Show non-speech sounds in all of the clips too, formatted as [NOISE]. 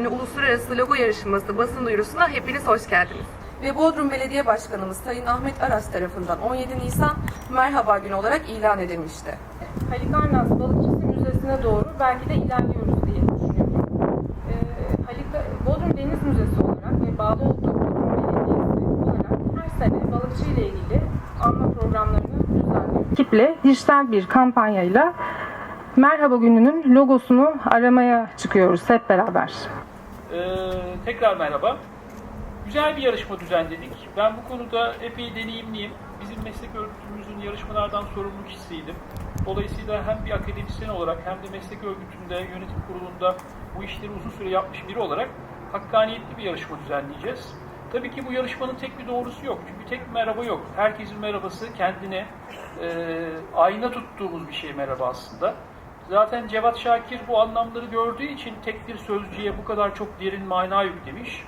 Günü Uluslararası Logo Yarışması basın duyurusuna hepiniz hoş geldiniz. Ve Bodrum Belediye Başkanımız Sayın Ahmet Aras tarafından 17 Nisan Merhaba Günü olarak ilan edilmişti. Halikarnas Balıkçısı Müzesi'ne doğru belki de ilerliyoruz diye düşünüyorum. Ee, Halika, Bodrum Deniz Müzesi olarak ve bağlı olduğu Bodrum Belediyesi olarak her sene balıkçı ile ilgili anma programlarını düzenliyor. Kitle dijital bir kampanyayla Merhaba Günü'nün logosunu aramaya çıkıyoruz hep beraber. Ee, tekrar merhaba. Güzel bir yarışma düzenledik. Ben bu konuda epey deneyimliyim. Bizim meslek örgütümüzün yarışmalardan sorumlu kişisiydim. Dolayısıyla hem bir akademisyen olarak hem de meslek örgütünde, yönetim kurulunda bu işleri uzun süre yapmış biri olarak hakkaniyetli bir yarışma düzenleyeceğiz. Tabii ki bu yarışmanın tek bir doğrusu yok. Çünkü tek bir merhaba yok. Herkesin merhabası kendine e, ayna tuttuğumuz bir şey merhaba aslında. Zaten Cevat Şakir bu anlamları gördüğü için tek bir sözcüğe bu kadar çok derin mana yüklemiş.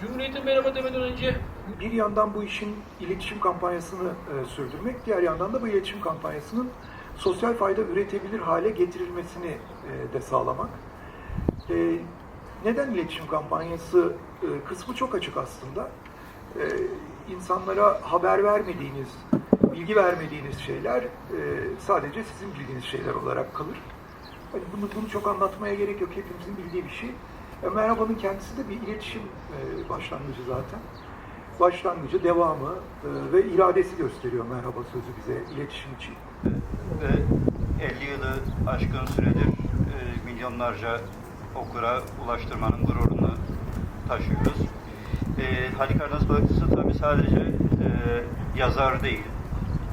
Cumhuriyet'e merhaba demeden önce Bir yandan bu işin iletişim kampanyasını e, sürdürmek, diğer yandan da bu iletişim kampanyasının sosyal fayda üretebilir hale getirilmesini e, de sağlamak. E, neden iletişim kampanyası e, kısmı çok açık aslında. E, insanlara haber vermediğiniz, bilgi vermediğiniz şeyler e, sadece sizin bildiğiniz şeyler olarak kalır. Hani bunu, bunu çok anlatmaya gerek yok. Hepimizin bildiği bir şey. E, merhabanın kendisi de bir iletişim e, başlangıcı zaten. Başlangıcı, devamı e, ve iradesi gösteriyor merhaba sözü bize iletişim için. ve 50 yılı aşkın süredir e, milyonlarca okura ulaştırmanın gururunu taşıyoruz. E, Halikarnas Balıkçısı tabii sadece e, yazar değil,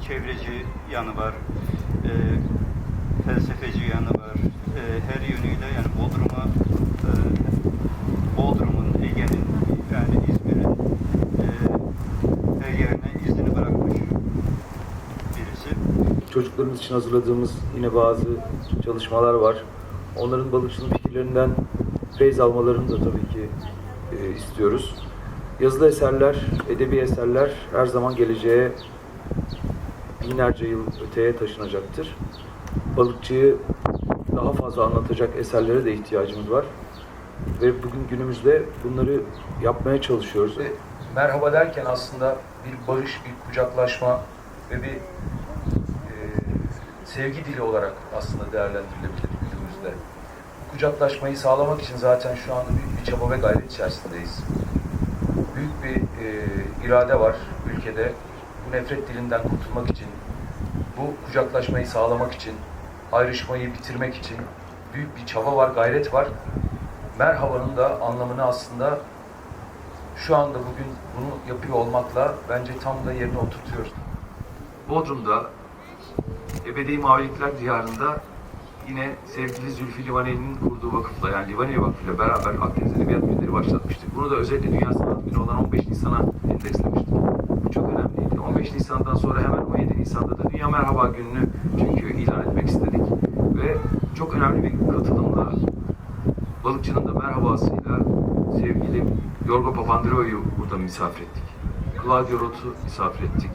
çevreci yanı var, e, felsefeci yanı var. E, her yönüyle yani Bodrum'a, e, Bodrum'un, Ege'nin, yani İzmir'in e, her yerine izini bırakmış birisi. Çocuklarımız için hazırladığımız yine bazı çalışmalar var. Onların balıkçılık fikirlerinden feyz almalarını da tabii ki e, istiyoruz. Yazılı eserler, edebi eserler her zaman geleceğe binlerce yıl öteye taşınacaktır. Balıkçıyı daha fazla anlatacak eserlere de ihtiyacımız var. Ve bugün günümüzde bunları yapmaya çalışıyoruz. Ve merhaba derken aslında bir barış, bir kucaklaşma ve bir e, sevgi dili olarak aslında değerlendirilebilir günümüzde. Bu kucaklaşmayı sağlamak için zaten şu anda büyük bir çaba ve gayret içerisindeyiz. Büyük bir e, irade var ülkede. Bu nefret dilinden kurtulmak için, bu kucaklaşmayı sağlamak için, ayrışmayı bitirmek için büyük bir çaba var, gayret var. Merhabanın da anlamını aslında şu anda bugün bunu yapıyor olmakla bence tam da yerine oturtuyoruz. Bodrum'da Ebedi Mavilikler Diyarı'nda yine sevgili Zülfü Livaneli'nin kurduğu vakıfla yani Livaneli Vakfı ile beraber Akdeniz Edebiyat Günleri başlatmıştık. Bunu da özellikle Dünya Sanat Günü olan 15 Nisan'a endekslemiştik. Bu çok önemliydi. 15 Nisan'dan sonra hemen 17 Nisan'da da Dünya Merhaba Günü'nü çünkü ilan etmek istedik. Ve çok önemli bir katılımla balıkçının da merhabasıyla sevgili Yorgo Papandreou'yu burada misafir ettik. Claudio Roth'u misafir ettik.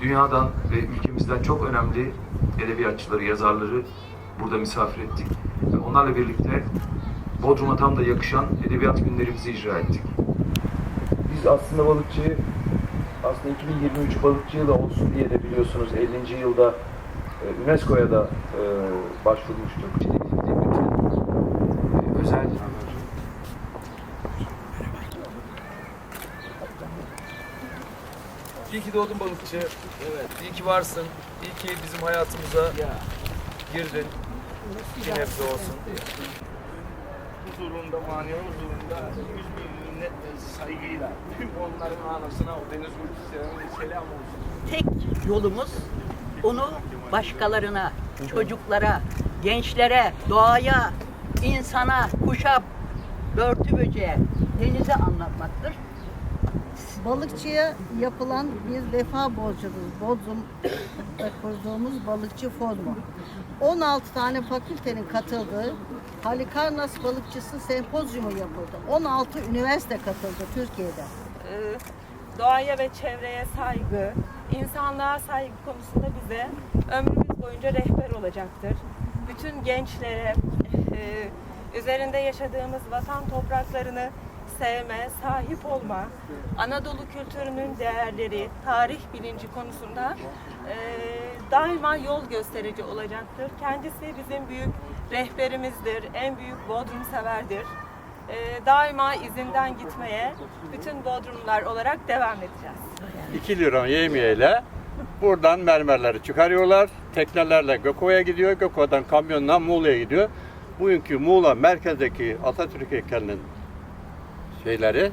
Dünyadan ve ülkemizden çok önemli edebiyatçıları, yazarları burada misafir ettik. Ve onlarla birlikte Bodrum'a tam da yakışan edebiyat günlerimizi icra ettik. Biz aslında balıkçı aslında 2023 balıkçı yılı olsun diye de biliyorsunuz 50. yılda e, UNESCO'ya da e, başvurmuştuk. İşte bütün e, özel İyi ki doğdun balıkçı. Evet. İyi ki varsın. İyi ki bizim hayatımıza girdin. Bir nebze olsun. huzurunda, manevi huzurunda yüz bin minnet ve saygıyla tüm onların anasına o deniz ülkesine selam olsun. tek yolumuz onu başkalarına, çocuklara, gençlere, doğaya, insana, kuşa, börtü böceğe, denize anlatmaktır. Balıkçıya yapılan bir vefa borcumuz. Bodrum'da [COUGHS] kurduğumuz balıkçı formu. 16 tane fakültenin katıldığı Halikarnas Balıkçısı Sempozyumu yapıldı. 16 üniversite katıldı Türkiye'de. Ee, doğaya ve çevreye saygı, insanlığa saygı konusunda bize ömrümüz boyunca rehber olacaktır. Bütün gençlere, e, üzerinde yaşadığımız vatan topraklarını sevme, sahip olma, Anadolu kültürünün değerleri, tarih bilinci konusunda e, daima yol gösterici olacaktır. Kendisi bizim büyük rehberimizdir, en büyük Bodrum severdir. E, daima izinden gitmeye bütün Bodrumlular olarak devam edeceğiz. 2 lira yemeğiyle buradan mermerleri çıkarıyorlar. Teknelerle Gökova'ya gidiyor. Gökova'dan kamyonla Muğla'ya gidiyor. Bugünkü Muğla merkezdeki Atatürk heykelinin şeyleri,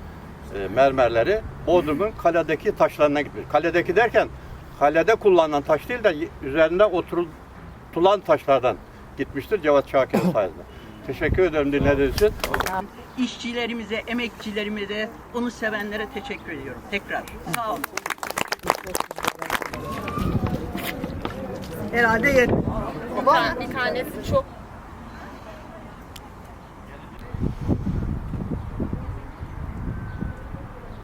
e, mermerleri Bodrum'un kaledeki taşlarına gitmiş. Kaledeki derken kalede kullanılan taş değil de üzerinde oturulan taşlardan gitmiştir Cevat Şakir'in [COUGHS] sayesinde. Teşekkür ederim dinlediğiniz için. İşçilerimize, emekçilerimize, onu sevenlere teşekkür ediyorum. Tekrar. Sağ olun. Herhalde yet. Bir tanesi çok